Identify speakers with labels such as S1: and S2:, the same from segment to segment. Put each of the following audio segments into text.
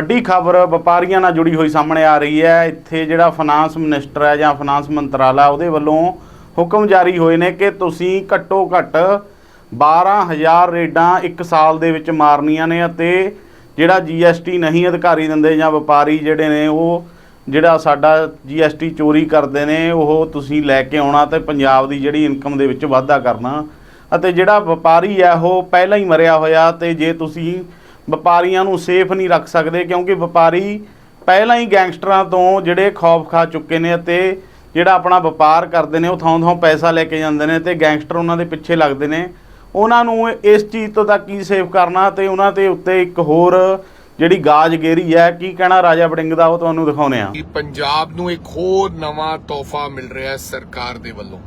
S1: ਵੱਡੀ ਖਬਰ ਵਪਾਰੀਆਂ ਨਾਲ ਜੁੜੀ ਹੋਈ ਸਾਹਮਣੇ ਆ ਰਹੀ ਹੈ। ਇੱਥੇ ਜਿਹੜਾ ਫਾਈਨਾਂਸ ਮਿਨਿਸਟਰ ਹੈ ਜਾਂ ਫਾਈਨਾਂਸ ਮੰਤਰਾਲਾ, ਉਹਦੇ ਵੱਲੋਂ ਹੁਕਮ ਜਾਰੀ ਹੋਏ ਨੇ ਕਿ ਤੁਸੀਂ ਘੱਟੋ ਘੱਟ 12000 ਰੇਡਾਂ ਇੱਕ ਸਾਲ ਦੇ ਵਿੱਚ ਮਾਰਨੀਆਂ ਨੇ ਅਤੇ ਜਿਹੜਾ GST ਨਹੀਂ ਅਧਿਕਾਰੀ ਦਿੰਦੇ ਜਾਂ ਵਪਾਰੀ ਜਿਹੜੇ ਨੇ, ਉਹ ਜਿਹੜਾ ਸਾਡਾ GST ਚੋਰੀ ਕਰਦੇ ਨੇ, ਉਹ ਤੁਸੀਂ ਲੈ ਕੇ ਆਉਣਾ ਤੇ ਪੰਜਾਬ ਦੀ ਜਿਹੜੀ ਇਨਕਮ ਦੇ ਵਿੱਚ ਵਾਧਾ ਕਰਨਾ। ਅਤੇ ਜਿਹੜਾ ਵਪਾਰੀ ਹੈ, ਉਹ ਪਹਿਲਾਂ ਹੀ ਮਰਿਆ ਹੋਇਆ ਤੇ ਜੇ ਤੁਸੀਂ ਵਪਾਰੀਆਂ ਨੂੰ ਸੇਫ ਨਹੀਂ ਰੱਖ ਸਕਦੇ ਕਿਉਂਕਿ ਵਪਾਰੀ ਪਹਿਲਾਂ ਹੀ ਗੈਂਗਸਟਰਾਂ ਤੋਂ ਜਿਹੜੇ ਖੌਫ ਖਾ ਚੁੱਕੇ ਨੇ ਅਤੇ ਜਿਹੜਾ ਆਪਣਾ ਵਪਾਰ ਕਰਦੇ ਨੇ, ਉਹ ਥਾਂ ਥਾਂ ਪੈਸਾ ਲੈ ਕੇ ਜਾਂਦੇ ਨੇ ਤੇ ਗੈਂਗਸਟਰ ਉਹਨਾਂ ਦੇ ਪਿੱਛੇ ਲੱਗਦੇ ਨੇ। ਉਹਨਾਂ ਨੂੰ ਇਸ ਚੀਜ਼ ਤੋਂ ਤਾਂ ਕੀ ਸੇਫ ਕਰਨਾ ਤੇ ਉਹਨਾਂ ਦੇ ਉੱਤੇ ਇੱਕ ਹੋਰ ਜਿਹੜੀ ਗਾਜ ਗੇਰੀ ਹੈ, ਕੀ ਕਹਿਣਾ ਰਾਜਾ ਵੜਿੰਗ ਦਾ, ਉਹ ਤੁਹਾਨੂੰ ਦਿਖਾਉਨੇ ਆ
S2: ਪੰਜਾਬ ਨੂੰ ਇੱਕ ਹੋਰ ਨਵਾਂ ਤੋਹਫਾ ਮਿਲ ਰਿਹਾ ਹੈ ਸਰਕਾਰ ਦੇ ਵੱਲੋਂ।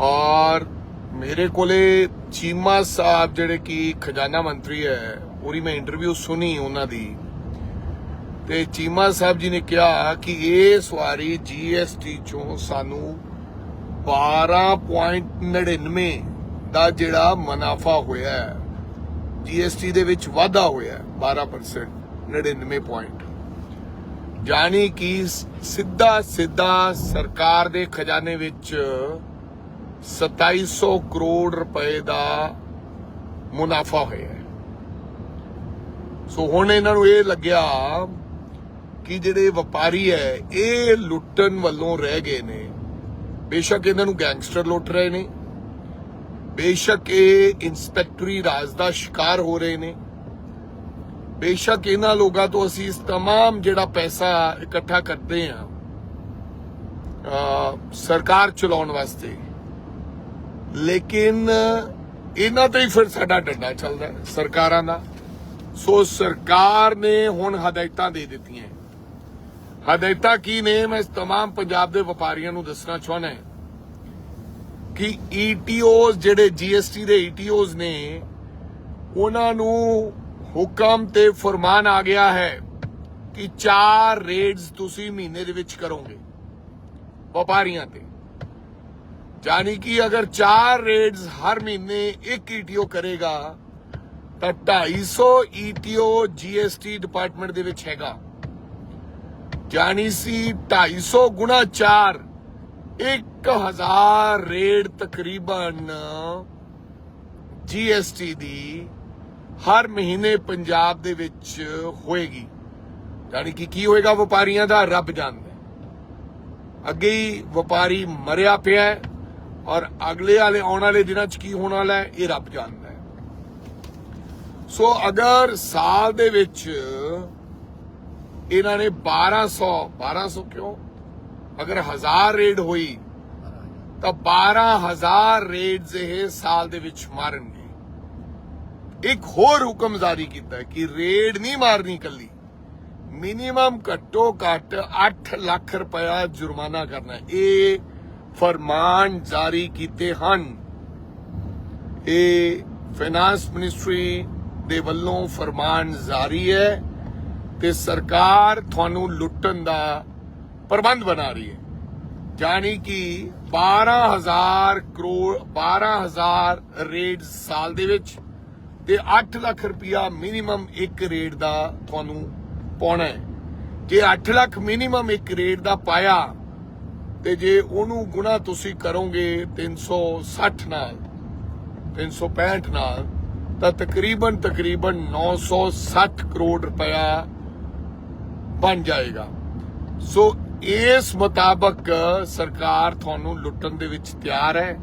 S2: ਔਰ ਮੇਰੇ ਕੋਲੇ ਚੀਮਾ ਸਾਹਿਬ ਜਿਹੜੇ ਕਿ ਖਜ਼ਾਨਾ ਮੰਤਰੀ ਹੈ, ਉਹਦੀ ਮੈਂ ਇੰਟਰਵਿਊ ਸੁਣੀ ਉਹਨਾਂ ਦੀ। ਤੇ ਚੀਮਾ ਸਾਹਿਬ ਜੀ ਨੇ ਕਿਹਾ ਕਿ ਇਸ ਵਾਰੀ ਜੀਐਸਟੀ ਚੋਂ ਸਾਨੂੰ 12.99 ਦਾ ਜਿਹੜਾ ਮੁਨਾਫਾ ਹੋਇਆ ਹੈ ਜੀਐਸਟੀ ਦੇ ਵਿੱਚ ਵਾਧਾ ਹੋਇਆ ਹੈ 12% 99 ਪੁਆਇੰਟ ਜਾਨੀ ਕਿ ਸਿੱਧਾ ਸਿੱਧਾ ਸਰਕਾਰ ਦੇ ਖਜ਼ਾਨੇ ਵਿੱਚ 2700 ਕਰੋੜ ਰੁਪਏ ਦਾ ਮੁਨਾਫਾ ਹੋਇਆ ਹੈ ਸੋ ਹੁਣ ਇਹਨਾਂ ਨੂੰ ਇਹ ਲੱਗਿਆ ਕਿ ਜਿਹੜੇ ਵਪਾਰੀ ਹੈ ਇਹ ਲੁੱਟਣ ਵੱਲੋਂ ਰਹਿ ਗਏ ਨੇ ਬੇਸ਼ੱਕ ਇਹਨਾਂ ਨੂੰ ਗੈਂਗਸਟਰ ਲੁੱਟ ਰਹੇ ਨੇ ਬੇਸ਼ੱਕ ਇਹ ਇਨਸਪੈਕਟਰੀ ਰਾਜ ਦਾ ਸ਼ਿਕਾਰ ਹੋ ਰਹੇ ਨੇ ਬੇਸ਼ੱਕ ਇਹਨਾਂ ਲੋਕਾਂ ਤੋਂ ਅਸੀਂ ਇਸ तमाम ਜਿਹੜਾ ਪੈਸਾ ਇਕੱਠਾ ਕਰਦੇ ਆ ਸਰਕਾਰ ਚਲਾਉਣ ਵਾਸਤੇ ਲੇਕਿਨ ਇਹਨਾਂ ਤੇ ਹੀ ਫਿਰ ਸਾਡਾ ਡੰਡਾ ਚੱਲਦਾ ਹੈ, ਸਰਕਾਰਾਂ ਦਾ ਸੋ ਸਰਕਾਰ ਨੇ ਹੁਣ ਹਦਾਇਤਾਂ ਦੇ ਦਿੱਤੀਆਂ ਹਦਾਇਤਾਂ ਕੀ ਨੇ ਮੈਂ ਇਸ तमाम ਪੰਜਾਬ ਦੇ ਵਪਾਰੀਆਂ ਨੂੰ ਦੱਸਣਾ ਚਾਹੁੰਦਾ ਹਾਂ ਕਿ ਈਟੀਓਸ ਜਿਹੜੇ ਜੀਐਸਟੀ ਦੇ ਈਟੀਓਸ ਨੇ ਉਹਨਾਂ ਨੂੰ ਹੁਕਮ ਤੇ ਫਰਮਾਨ ਆ ਗਿਆ ਹੈ ਕਿ ਚਾਰ ਰੇਡਸ ਤੁਸੀਂ ਮਹੀਨੇ ਦੇ ਵਿੱਚ ਕਰੋਗੇ ਵਪਾਰੀਆਂ ਤੇ ਜਾਨੀ ਕਿ ਅਗਰ ਚਾਰ ਰੇਡਸ ਹਰ ਮਹੀਨੇ ਇੱਕ ਈਟੀਓ ਕਰੇਗਾ, ਤਾਂ 250 ਈਟੀਓ ਜੀਐਸਟੀ ਡਿਪਾਰਟਮੈਂਟ ਦੇ ਵਿੱਚ ਹੈਗਾ। ਜਾਣੀ ਸੀ 250 ਗੁਣਾ 4 1000 ਰੇਡ ਤਕਰੀਬਨ ਜੀਐਸਟੀ ਦੀ ਹਰ ਮਹੀਨੇ ਪੰਜਾਬ ਦੇ ਵਿੱਚ ਹੋਏਗੀ। ਜਾਨੀ ਕਿ ਕੀ ਹੋਏਗਾ, ਵਪਾਰੀਆਂ ਦਾ ਰੱਬ ਜਾਣਦਾ। ਅੱਗੇ ਹੀ ਵਪਾਰੀ ਮਰਿਆ ਪਿਆ ਹੈ। ਔਰ ਅਗਲੇ ਵਾਲੇ ਆਉਣ ਵਾਲੇ ਦਿਨਾਂ 'ਚ ਕੀ ਹੋਣ ਵਾਲਾ ਹੈ? ਇਹ ਰੱਬ ਜਾਣਦਾ ਹੈ। ਸੋ ਅਗਰ ਸਾਲ ਦੇ ਵਿੱਚ ਇਹਨਾਂ ਨੇ 1200 1200 ਕਿਉਂ? ਅਗਰ 1000 ਰੇਡ ਹੋਈ, ਤਾਂ 12000 ਰੇਡਸ ਇਹ ਸਾਲ ਦੇ ਵਿੱਚ ਮਾਰਨਗੇ। ਇੱਕ ਹੋਰ ਹੁਕਮ ਜਾਰੀ ਕੀਤਾ ਕਿ ਰੇਡ ਨਹੀਂ ਮਾਰਨੀ ਕੱਲੀ ਮਿਨੀਮਮ ਘੱਟੋ ਘੱਟ 8 ਲੱਖ ਰੁਪਇਆ ਜੁਰਮਾਨਾ ਕਰਨਾ ਇਹ ਫਰਮਾਨ ਜਾਰੀ ਕੀਤੇ ਹਨ। ਇਹ ਫਾਈਨਾਂਸ ਮਿਨਿਸਟਰੀ ਦੇ ਵੱਲੋਂ ਫਰਮਾਨ ਜਾਰੀ ਹੈ ਤੇ ਸਰਕਾਰ ਤੁਹਾਨੂੰ ਲੁੱਟਣ ਦਾ ਪ੍ਰਬੰਧ ਬਣਾ ਰਹੀ ਹੈ। ਜਾਨੀ ਕਿ 12000 ਕਰੋੜ 12000 ਰੇਡ ਸਾਲ ਦੇ ਵਿੱਚ ਤੇ 8 ਲੱਖ ਰੁਪਇਆ ਮਿਨੀਮਮ ਇੱਕ ਰੇਡ ਦਾ ਤੁਹਾਨੂੰ ਪਾਉਣਾ ਹੈ। ਜੇ 8 ਲੱਖ ਮਿਨੀਮਮ ਇੱਕ ਰੇਡ ਦਾ ਪਾਇਆ ਤੇ ਜੇ ਉਹਨੂੰ ਗੁਣਾ ਤੁਸੀਂ ਕਰੋਗੇ 360 ਨਾਲ 365 ਨਾਲ, ਤਾਂ ਤਕਰੀਬਨ ਤਕਰੀਬਨ 960 ਕਰੋੜ ਰੁਪਇਆ ਬਣ ਜਾਏਗਾ। ਸੋ ਇਸ ਮੁਤਾਬਕ ਸਰਕਾਰ ਤੁਹਾਨੂੰ ਲੁੱਟਣ ਦੇ ਵਿੱਚ ਤਿਆਰ ਹੈ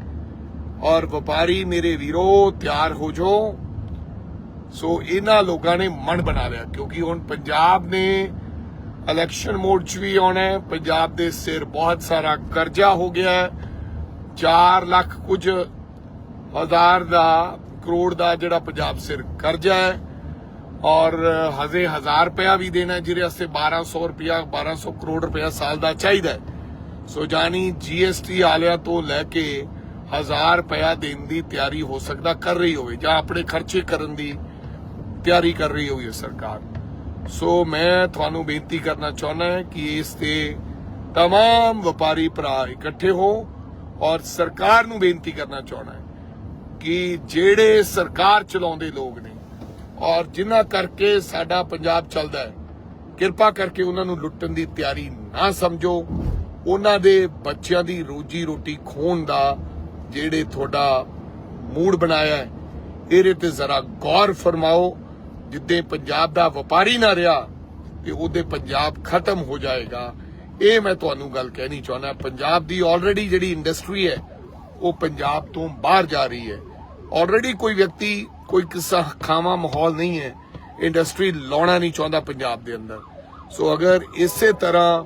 S2: ਔਰ ਵਪਾਰੀ ਮੇਰੇ ਵੀਰੋ, ਤਿਆਰ ਹੋ ਜਾਓ। ਸੋ ਇਹਨਾਂ ਲੋਕਾਂ ਨੇ ਮਨ ਬਣਾ ਲਿਆ, ਕਿਉਂਕਿ ਹੁਣ ਪੰਜਾਬ ਨੇ ਇਲੈਕਸ਼ਨ ਮੋਡ 'ਚ ਵੀ ਆਉਣਾ ਹੈ। ਪੰਜਾਬ ਦੇ ਸਿਰ ਬਹੁਤ ਸਾਰਾ ਕਰਜ਼ਾ ਹੋ ਗਿਆ ਹੈ। 4 ਲੱਖ ਕੁਝ ਹਜ਼ਾਰ ਦਾ, ਕਰੋੜ ਦਾ ਜਿਹੜਾ ਪੰਜਾਬ ਸਿਰ ਕਰਜ਼ਾ ਹੈ। ਔਰ ਹਜ਼ੇ ਹਜ਼ਾਰ ਰੁਪਇਆ ਵੀ ਦੇਣਾ ਜਿਹਦੇ ਵਾਸਤੇ 1200 ਰੁਪਇਆ 1200 ਕਰੋੜ ਰੁਪਇਆ ਸਾਲ ਦਾ ਚਾਹੀਦਾ ਹੈ। ਸੋ ਜਾਨੀ ਜੀਐਸਟੀ ਆਲਿਆ ਤੋਂ ਲੈ ਕੇ 1000 ਰੁਪਇਆ ਦੇਣ ਦੀ ਤਿਆਰੀ ਹੋ ਸਕਦਾ, ਕਰ ਰਹੀ ਹੋਵੇ ਜਾਂ ਆਪਣੇ ਖਰਚੇ ਕਰਨ ਦੀ ਤਿਆਰੀ ਕਰ ਰਹੀ ਹੋਵੇ ਸਰਕਾਰ। ਸੋ ਮੈਂ ਤੁਹਾਨੂੰ ਬੇਨਤੀ ਕਰਨਾ ਚਾਹੁੰਦਾ ਹਾਂ ਕਿ ਇਸ ਤੇ तमाम ਵਪਾਰੀ ਭਰਾ ਇਕੱਠੇ ਹੋ ਔਰ ਸਰਕਾਰ ਨੂੰ ਬੇਨਤੀ ਕਰਨਾ ਚਾਹੁੰਦਾ ਹਾਂ ਕਿ ਜਿਹੜੇ ਸਰਕਾਰ ਚਲਾਉਂਦੇ ਲੋਕ ਨੇ ਔਰ ਜਿਨ੍ਹਾਂ ਕਰਕੇ ਸਾਡਾ ਪੰਜਾਬ ਚੱਲਦਾ ਹੈ ਕਿਰਪਾ ਕਰਕੇ ਉਹਨਾਂ ਨੂੰ ਲੁੱਟਣ ਦੀ ਤਿਆਰੀ ਨਾ ਸਮਝੋ ਉਹਨਾਂ ਦੇ ਬੱਚਿਆਂ ਦੀ ਰੋਜੀ ਰੋਟੀ ਖੋਣ ਦਾ ਜਿਹੜੇ ਤੁਹਾਡਾ ਮੂਡ ਬਣਾਇਆ ਹੈ ਇਹਦੇ ਤੇ ਜ਼ਰਾ ਗੌਰ ਫਰਮਾਓ ਜਿੱਦੇ ਪੰਜਾਬ ਦਾ ਵਪਾਰੀ ਨਾ ਰਿਹਾ ਤੇ ਉਹਦੇ ਪੰਜਾਬ ਖਤਮ ਹੋ ਜਾਏਗਾ। ਇਹ ਮੈਂ ਤੁਹਾਨੂੰ ਗੱਲ ਕਹਿਣੀ ਚਾਹੁੰਦਾ ਪੰਜਾਬ ਦੀ ਆਲਰੇਡੀ ਜਿਹੜੀ ਇੰਡਸਟਰੀ ਹੈ ਉਹ ਪੰਜਾਬ ਤੋਂ ਬਾਹਰ ਜਾ ਰਹੀ ਹੈ। ਆਲਰੇਡੀ ਕੋਈ ਵਿਅਕਤੀ ਕੋਈ ਕਿੱਸਾ ਖਾਵਾ ਮਾਹੌਲ ਨਹੀਂ ਹੈ। ਇੰਡਸਟਰੀ ਲਾਉਣਾ ਨਹੀਂ ਚਾਹੁੰਦਾ ਪੰਜਾਬ ਦੇ ਅੰਦਰ। ਸੋ ਅਗਰ ਇਸੇ ਤਰ੍ਹਾਂ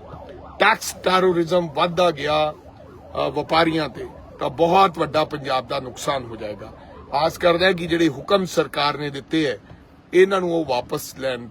S2: ਟੈਕਸ ਟੈਰੋਰਿਜ਼ਮ ਵੱਧਦਾ ਗਿਆ ਅ, ਵਪਾਰੀਆਂ ਤੇ ਤਾਂ ਬਹੁਤ ਵੱਡਾ ਪੰਜਾਬ ਦਾ ਨੁਕਸਾਨ ਹੋ ਜਾਏਗਾ। ਆਸ ਕਰਦਾ ਕਿ ਜਿਹੜੇ ਹੁਕਮ ਸਰਕਾਰ ਨੇ ਦਿੱਤੇ ਹੈ ਇਹਨਾਂ ਨੂੰ ਉਹ ਵਾਪਸ ਲੈਣ